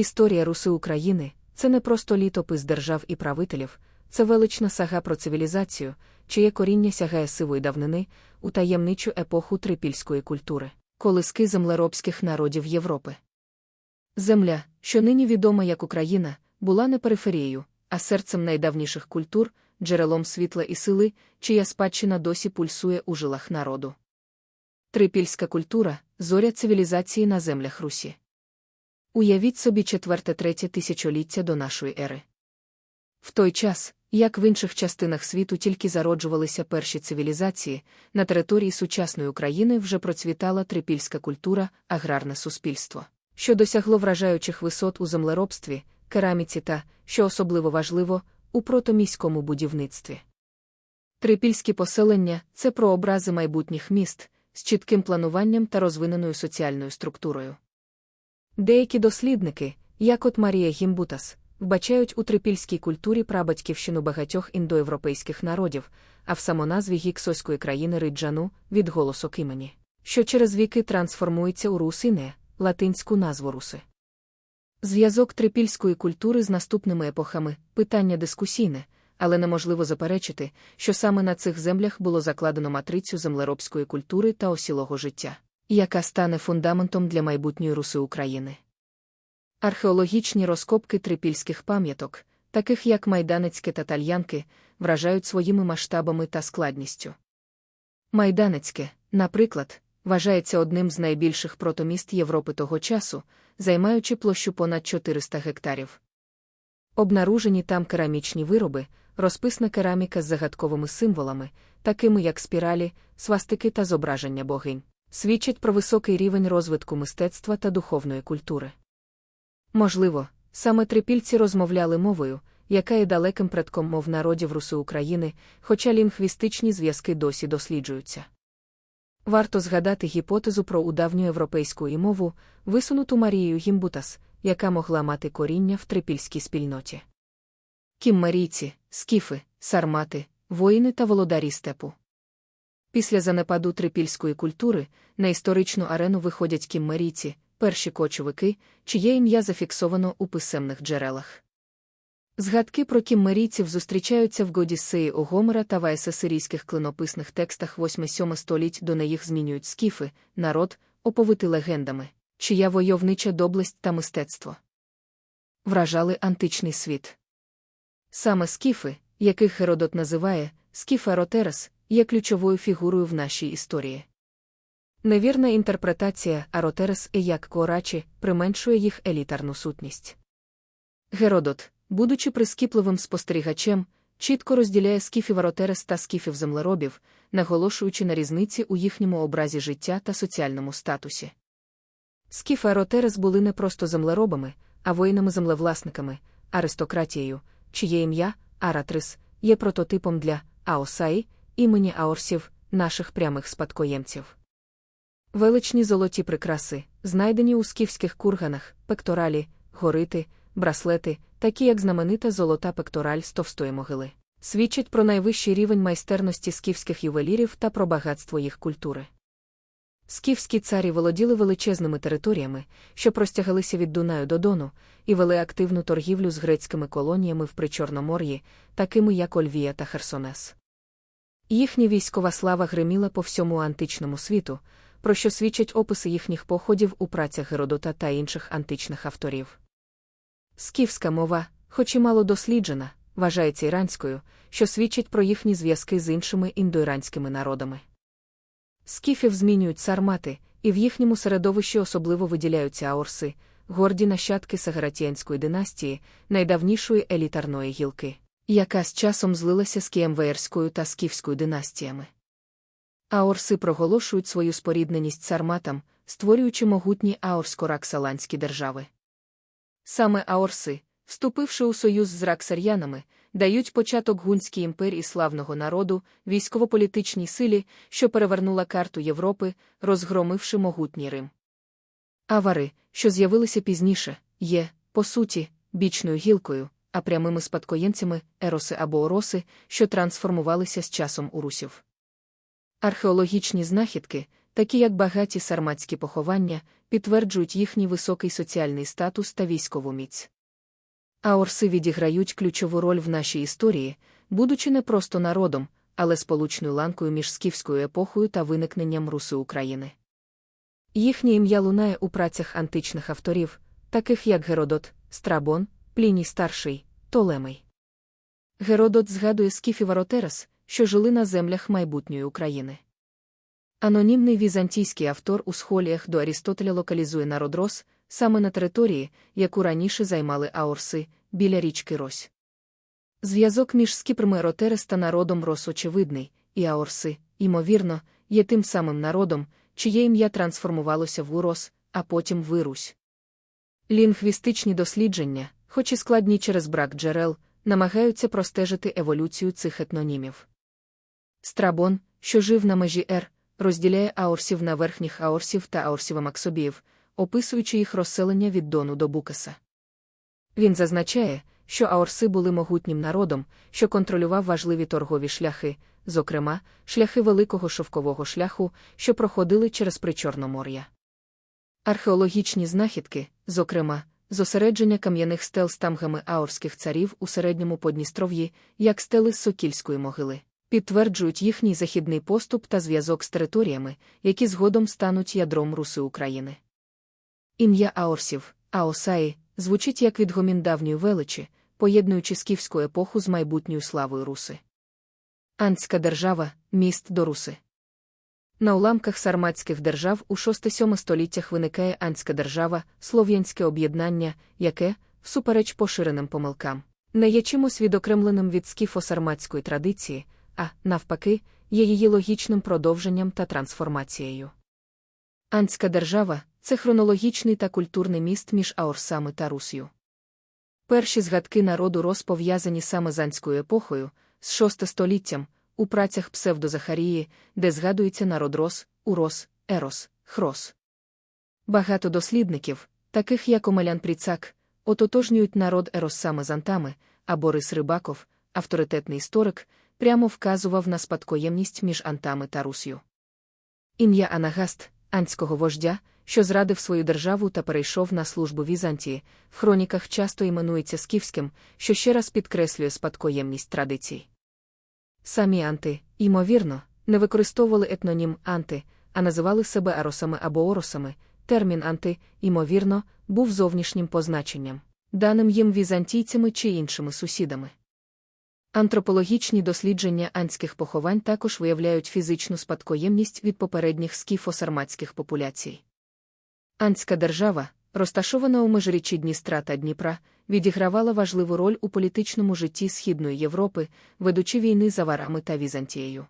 Історія Руси України це не просто літопис держав і правителів, це велична сага про цивілізацію, чиє коріння сягає сивої давнини у таємничу епоху трипільської культури, колиски землеробських народів Європи. Земля, що нині відома як Україна, була не периферією, а серцем найдавніших культур, джерелом світла і сили, чия спадщина досі пульсує у жилах народу. Трипільська культура зоря цивілізації на землях Русі. Уявіть собі четверте-третє тисячоліття до нашої ери. В той час, як в інших частинах світу тільки зароджувалися перші цивілізації, на території сучасної України вже процвітала трипільська культура, аграрне суспільство, що досягло вражаючих висот у землеробстві, кераміці та, що особливо важливо, у протоміському будівництві. Трипільські поселення це прообрази майбутніх міст з чітким плануванням та розвиненою соціальною структурою. Деякі дослідники, як от Марія Гімбутас, вбачають у трипільській культурі прабатьківщину багатьох індоєвропейських народів, а в самоназві гіксоської країни Риджану відголосок імені, що через віки трансформується у русине, латинську назву руси. Зв'язок трипільської культури з наступними епохами питання дискусійне, але неможливо заперечити, що саме на цих землях було закладено матрицю землеробської культури та осілого життя, яка стане фундаментом для майбутньої руси України. Археологічні розкопки трипільських пам'яток, таких як Майданецьке та Тальянки, вражають своїми масштабами та складністю. Майданецьке, наприклад, вважається одним з найбільших протоміст Європи того часу, займаючи площу понад 400 гектарів. Обнаружені там керамічні вироби, розписна кераміка з загадковими символами, такими як спіралі, свастики та зображення богинь, свідчать про високий рівень розвитку мистецтва та духовної культури. Можливо, саме трипільці розмовляли мовою, яка є далеким предком мов народів Руси України, хоча лінгвістичні зв'язки досі досліджуються. Варто згадати гіпотезу про удавню європейську і мову, висунуту Марією Гімбутас, яка могла мати коріння в трипільській спільноті. Кіммерійці, скіфи, сармати, воїни та володарі степу. Після занепаду трипільської культури на історичну арену виходять кіммерійці, перші кочовики, чиє ім'я зафіксовано у писемних джерелах. Згадки про кіммерійців зустрічаються в Годіссеї Огомера та в аесесирійських клинописних текстах 8-7 століть до неїх змінюють скіфи, народ, оповити легендами, чия войовнича доблесть та мистецтво. Вражали античний світ. Саме скіфи, яких Геродот називає скіфа Ротерес, є ключовою фігурою в нашій історії. Невірна інтерпретація Аротерес як корачі применшує їх елітарну сутність. Геродот, будучи прискіпливим спостерігачем, чітко розділяє скіфів Аротерес та скіфів землеробів, наголошуючи на різниці у їхньому образі життя та соціальному статусі. Скіфи Аротерес були не просто землеробами, а воїнами-землевласниками, аристократією, чиє ім'я Аратрис є прототипом для Аосаї, імені Аорсів, наших прямих спадкоємців. Величні золоті прикраси, знайдені у скіфських курганах, пекторалі, горити, браслети, такі як знаменита золота пектораль з товстої могили, свідчать про найвищий рівень майстерності скіфських ювелірів та про багатство їх культури. Скіфські царі володіли величезними територіями, що простягалися від Дунаю до Дону, і вели активну торгівлю з грецькими колоніями в Причорномор'ї, такими як Ольвія та Херсонес. Їхня військова слава гриміла по всьому античному світу, про що свідчать описи їхніх походів у працях Геродота та інших античних авторів. Скіфська мова, хоч і мало досліджена, вважається іранською, що свідчить про їхні зв'язки з іншими індоіранськими народами. Скіфів змінюють сармати, і в їхньому середовищі особливо виділяються аорси, горді нащадки Сагаратіянської династії, найдавнішої елітарної гілки, яка з часом злилася з Кіємвеєрською та скіфською династіями. Аорси проголошують свою спорідненість сарматам, створюючи могутні аорсько-раксаланські держави. Саме аорси, вступивши у союз з раксар'янами, дають початок гунській імперії славного народу, військово-політичній силі, що перевернула карту Європи, розгромивши могутній Рим. Авари, що з'явилися пізніше, є, по суті, бічною гілкою, а прямими спадкоємцями ероси або ороси, що трансформувалися з часом у русів. Археологічні знахідки, такі як багаті сарматські поховання, підтверджують їхній високий соціальний статус та військову міць. Аорси відіграють ключову роль в нашій історії, будучи не просто народом, але сполучною ланкою між скіфською епохою та виникненням Руси України. Їхнє ім'я лунає у працях античних авторів, таких як Геродот, Страбон, Пліній Старший, Толемей. Геродот згадує скіфів Аротерес, що жили на землях майбутньої України. Анонімний візантійський автор у схоліях до Арістотеля локалізує народ Рос саме на території, яку раніше займали Аорси, біля річки Рось. Зв'язок між скіпрами Ротерес та народом Рос очевидний, і Аорси, ймовірно, є тим самим народом, чиє ім'я трансформувалося в Урос, а потім в Ірусь. Лінгвістичні дослідження, хоч і складні через брак джерел, намагаються простежити еволюцію цих етнонімів. Страбон, що жив на межі Р, розділяє аорсів на верхніх аорсів та аорсівомаксобіїв, описуючи їх розселення від Дону до Букаса. Він зазначає, що аорси були могутнім народом, що контролював важливі торгові шляхи, зокрема, шляхи великого шовкового шляху, що проходили через Причорномор'я. Археологічні знахідки, зокрема, зосередження кам'яних стел з тамгами аорських царів у середньому Подністров'ї, як стели з Сокільської могили, підтверджують їхній західний поступ та зв'язок з територіями, які згодом стануть ядром Руси України. Ім'я Аорсів, Аосаї, звучить як відгомін давньої величі, поєднуючи скіфську епоху з майбутньою славою Руси. Антська держава міст до Руси. На уламках сарматських держав у 6-7 століттях виникає Антська держава, слов'янське об'єднання, яке, всупереч поширеним помилкам, не є чимось відокремленим від скіфо-сарматської традиції, а, навпаки, є її логічним продовженням та трансформацією. Антська держава це хронологічний та культурний міст між Аорсами та Рус'ю. Перші згадки народу Рос пов'язані саме з Анською епохою, з шосте століттям, у працях Псевдозахарії, де згадується народ Рос, Урос, Ерос, Хрос. Багато дослідників, таких як Омелян Пріцак, ототожнюють народ Ерос саме з антами, а Борис Рибаков, авторитетний історик, прямо вказував на спадкоємність між антами та Рус'ю. Ім'я Анагаст, анського вождя, що зрадив свою державу та перейшов на службу Візантії, в хроніках часто іменується скіфським, що ще раз підкреслює спадкоємність традицій. Самі анти, ймовірно, не використовували етнонім анти, а називали себе аросами або оросами. Термін анти, ймовірно, був зовнішнім позначенням, даним їм візантійцями чи іншими сусідами. Антропологічні дослідження антських поховань також виявляють фізичну спадкоємність від попередніх скіфо-сарматських популяцій. Антська держава, розташована у межиріччі Дністра та Дніпра, відігравала важливу роль у політичному житті Східної Європи, ведучи війни за варами та Візантією.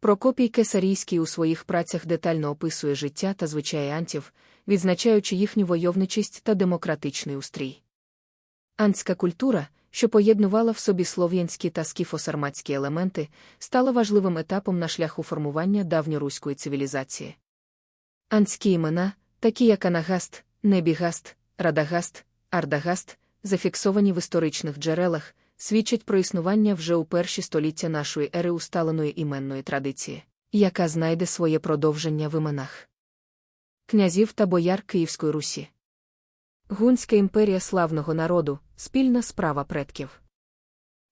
Прокопій Кесарійський у своїх працях детально описує життя та звичаї антів, відзначаючи їхню войовничість та демократичний устрій. Антська культура, що поєднувала в собі слов'янські та скіфосарматські елементи, стала важливим етапом на шляху формування давньоруської цивілізації. Антські імена, такі як Анагаст, Небігаст, Радагаст, Ардагаст, зафіксовані в історичних джерелах, свідчать про існування вже у перші століття нашої ери усталеної іменної традиції, яка знайде своє продовження в іменах князів та бояр Київської Русі. Гунська імперія славного народу, спільна справа предків.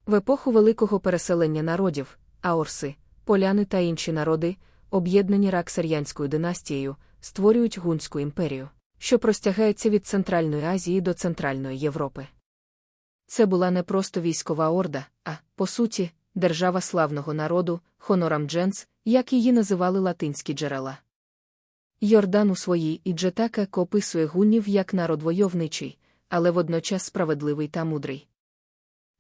В епоху великого переселення народів, аорси, поляни та інші народи, об'єднані раксар'янською династією, створюють Гунську імперію, що простягається від Центральної Азії до Центральної Європи. Це була не просто військова орда, а, по суті, держава славного народу, хонорам дженс, як її називали латинські джерела. Йордан у своїй Іджетака описує гуннів як народ войовничий, але водночас справедливий та мудрий.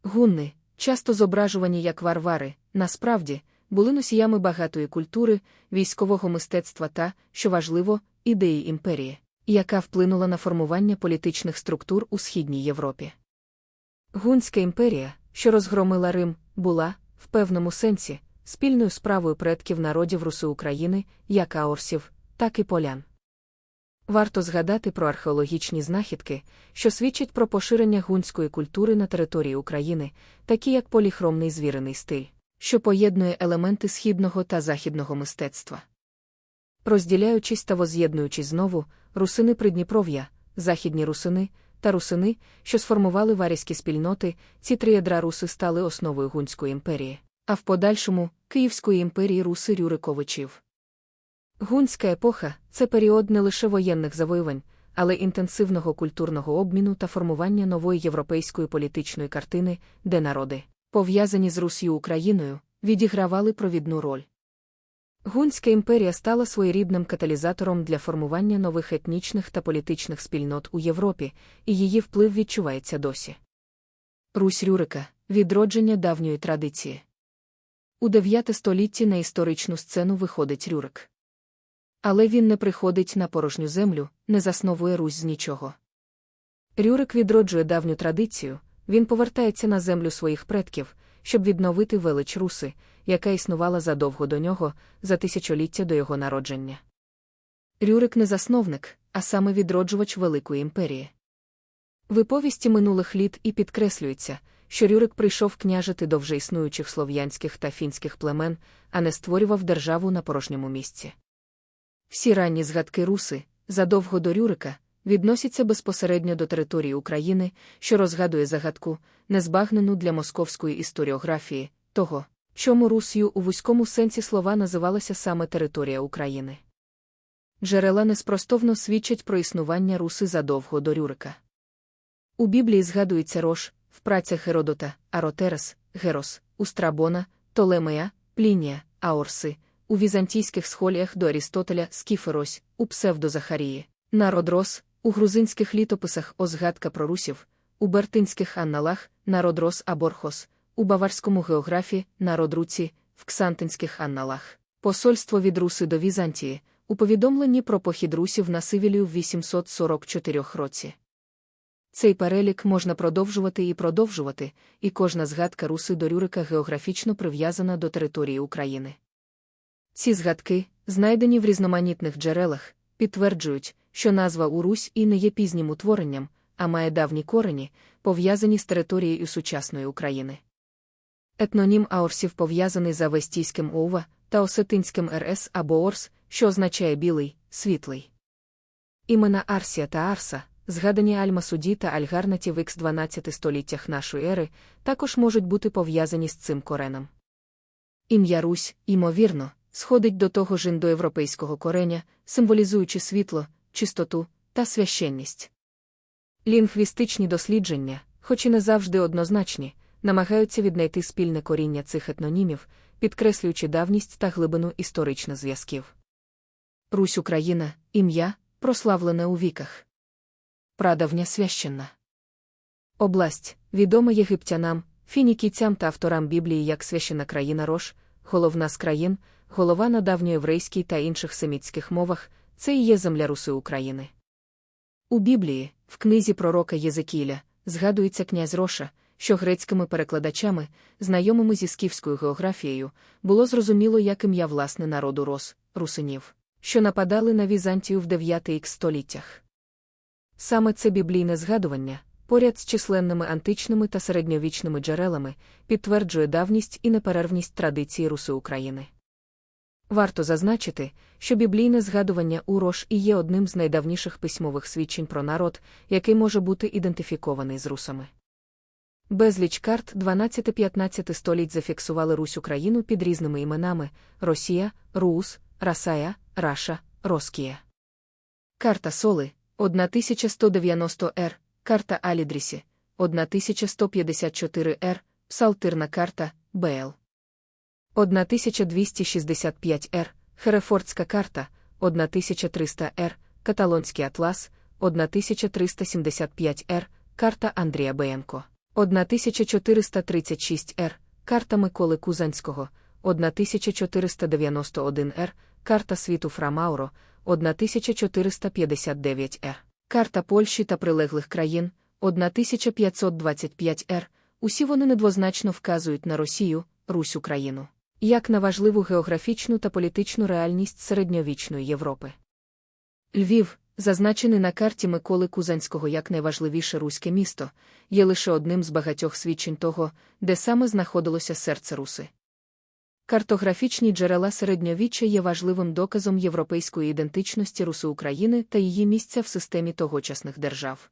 Гунни, часто зображувані як варвари, насправді, були носіями багатої культури, військового мистецтва та, що важливо, ідеї імперії, яка вплинула на формування політичних структур у Східній Європі. Гунська імперія, що розгромила Рим, була, в певному сенсі, спільною справою предків народів Руси України, як аорсів, так і полян. Варто згадати про археологічні знахідки, що свідчать про поширення гунської культури на території України, такі як поліхромний звірений стиль, що поєднує елементи східного та західного мистецтва. Розділяючись та воз'єднуючись знову, русини Придніпров'я, західні русини та русини, що сформували варязькі спільноти, ці три ядра руси стали основою Гунської імперії, а в подальшому Київської імперії руси Рюриковичів. Гунська епоха це період не лише воєнних завоювань, але інтенсивного культурного обміну та формування нової європейської політичної картини, де народи, пов'язані з Русію Україною, відігравали провідну роль. Гунська імперія стала своєрідним каталізатором для формування нових етнічних та політичних спільнот у Європі, і її вплив відчувається досі. Русь Рюрика відродження давньої традиції. У 9 столітті на історичну сцену виходить Рюрик. Але він не приходить на порожню землю, не засновує Русь з нічого. Рюрик відроджує давню традицію, він повертається на землю своїх предків, щоб відновити велич руси, яка існувала задовго до нього, за тисячоліття до його народження. Рюрик не засновник, а саме відроджувач Великої імперії. В минулих літ і підкреслюється, що Рюрик прийшов княжити до вже існуючих слов'янських та фінських племен, а не створював державу на порожньому місці. Всі ранні згадки руси, задовго до Рюрика, відносяться безпосередньо до території України, що розгадує загадку, незбагнену для московської історіографії, того, чому Русію у вузькому сенсі слова називалася саме територія України. Джерела неспростовно свідчать про існування руси задовго до Рюрика. У Біблії згадується Рош, в працях Геродота, Аротерес, Герос, у Страбона, Толемея, Плінія, Аорси, у візантійських схоліях до Арістотеля Скіферось, у псевдозахарії, народ Рос, у грузинських літописах Озгадка про русів, у бертинських анналах народ Рос Аборхос, у баварському географії народ Руці, в ксантинських анналах, посольство від Руси до Візантії, у повідомленні про похід русів на Сивілію в 844 році. Цей перелік можна продовжувати і продовжувати, і кожна згадка руси до Рюрика географічно прив'язана до території України. Ці згадки, знайдені в різноманітних джерелах, підтверджують, що назва Урусь і не є пізнім утворенням, а має давні корені, пов'язані з територією сучасної України. Етнонім Аорсів пов'язаний з авестійським Оува та осетинським РС або Орс, що означає білий, світлий. Імена Арсія та Арса, згадані Альмасуді та Альгарнаті в х 12 століттях нашої ери, також можуть бути пов'язані з цим кореном. Ім'я Русь, ймовірно, сходить до того ж індоєвропейського кореня, символізуючи світло, чистоту та священність. Лінгвістичні дослідження, хоч і не завжди однозначні, намагаються віднайти спільне коріння цих етнонімів, підкреслюючи давність та глибину історичних зв'язків. Русь Україна, ім'я, прославлене у віках. Прадавня священна. Область, відома єгиптянам, фінікійцям та авторам Біблії як священа країна Рош, головна з країн, голова на давньоєврейській та інших семітських мовах, це і є земля Руси України. У Біблії, в книзі пророка Єзекіля, згадується князь Роша, що грецькими перекладачами, знайомими зі скіфською географією, було зрозуміло як ім'я власне народу Рос, русинів, що нападали на Візантію в 9 х століттях. Саме це біблійне згадування, поряд з численними античними та середньовічними джерелами, підтверджує давність і неперервність традиції Руси України. Варто зазначити, що біблійне згадування Урош і є одним з найдавніших письмових свідчень про народ, який може бути ідентифікований з русами. Безліч карт 12-15 століть зафіксували Русь Україну під різними іменами Росія, Рус, Расая, Раша, Роскія. Карта Соли 1190 р, карта Алідрісі 1154 р, Псалтирна карта БЛ. 1265 р, Херефордська карта 1300 р, Каталонський атлас 1375 р, карта Андрія Беєнко. 1436 р, карта Миколи Кузанського, 1491 р, карта світу Фрамауро, 1459 р, карта Польщі та прилеглих країн, 1525 р. Усі вони недвозначно вказують на Росію, Русь Україну, як на важливу географічну та політичну реальність середньовічної Європи. Львів, зазначений на карті Миколи Кузанського як найважливіше руське місто, є лише одним з багатьох свідчень того, де саме знаходилося серце руси. Картографічні джерела середньовіччя є важливим доказом європейської ідентичності Руси України та її місця в системі тогочасних держав.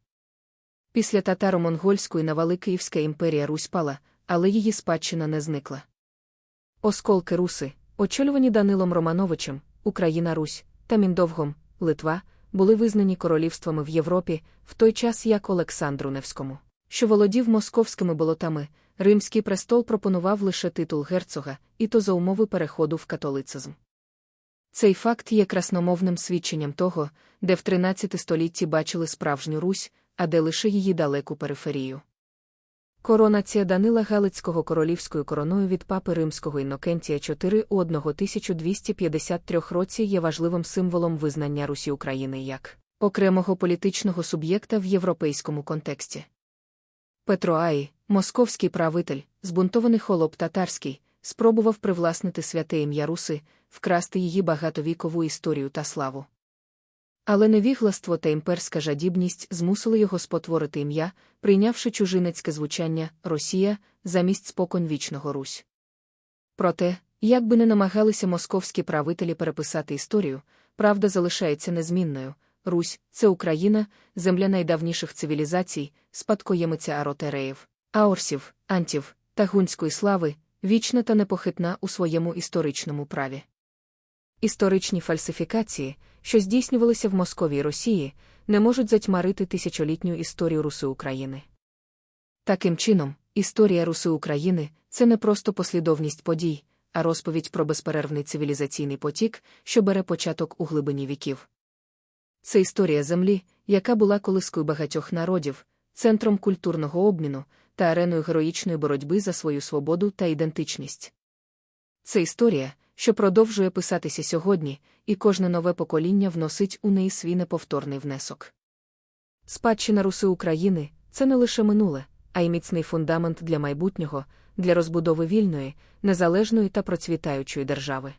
Після татаро-монгольської навали Київська імперія Русь пала, але її спадщина не зникла. Осколки Руси, очолювані Данилом Романовичем, Україна Русь та Міндовгом, Литва, були визнані королівствами в Європі, в той час як Олександру Невському, що володів московськими болотами, Римський престол пропонував лише титул герцога, і то за умови переходу в католицизм. Цей факт є красномовним свідченням того, де в 13 столітті бачили справжню Русь, а де лише її далеку периферію. Коронація Данила Галицького королівською короною від папи Римського Інокентія IV у 1253 році є важливим символом визнання Русі України як окремого політичного суб'єкта в європейському контексті. Петро Аї, московський правитель, збунтований холоп татарський, спробував привласнити святе ім'я Руси, вкрасти її багатовікову історію та славу. Але невігластво та імперська жадібність змусили його спотворити ім'я, прийнявши чужинецьке звучання Росія замість споконвічного Русь. Проте, як би не намагалися московські правителі переписати історію, правда залишається незмінною. Русь це Україна, земля найдавніших цивілізацій, спадкоємиця аротереїв, аорсів, антів та гунської слави, вічна та непохитна у своєму історичному праві. Історичні фальсифікації, що здійснювалися в Московії Росії, не можуть затьмарити тисячолітню історію Руси України. Таким чином, історія Руси України це не просто послідовність подій, а розповідь про безперервний цивілізаційний потік, що бере початок у глибині віків. Це історія землі, яка була колискою багатьох народів, центром культурного обміну та ареною героїчної боротьби за свою свободу та ідентичність. Це історія, що продовжує писатися сьогодні, і кожне нове покоління вносить у неї свій неповторний внесок. Спадщина Руси України це не лише минуле, а й міцний фундамент для майбутнього, для розбудови вільної, незалежної та процвітаючої держави.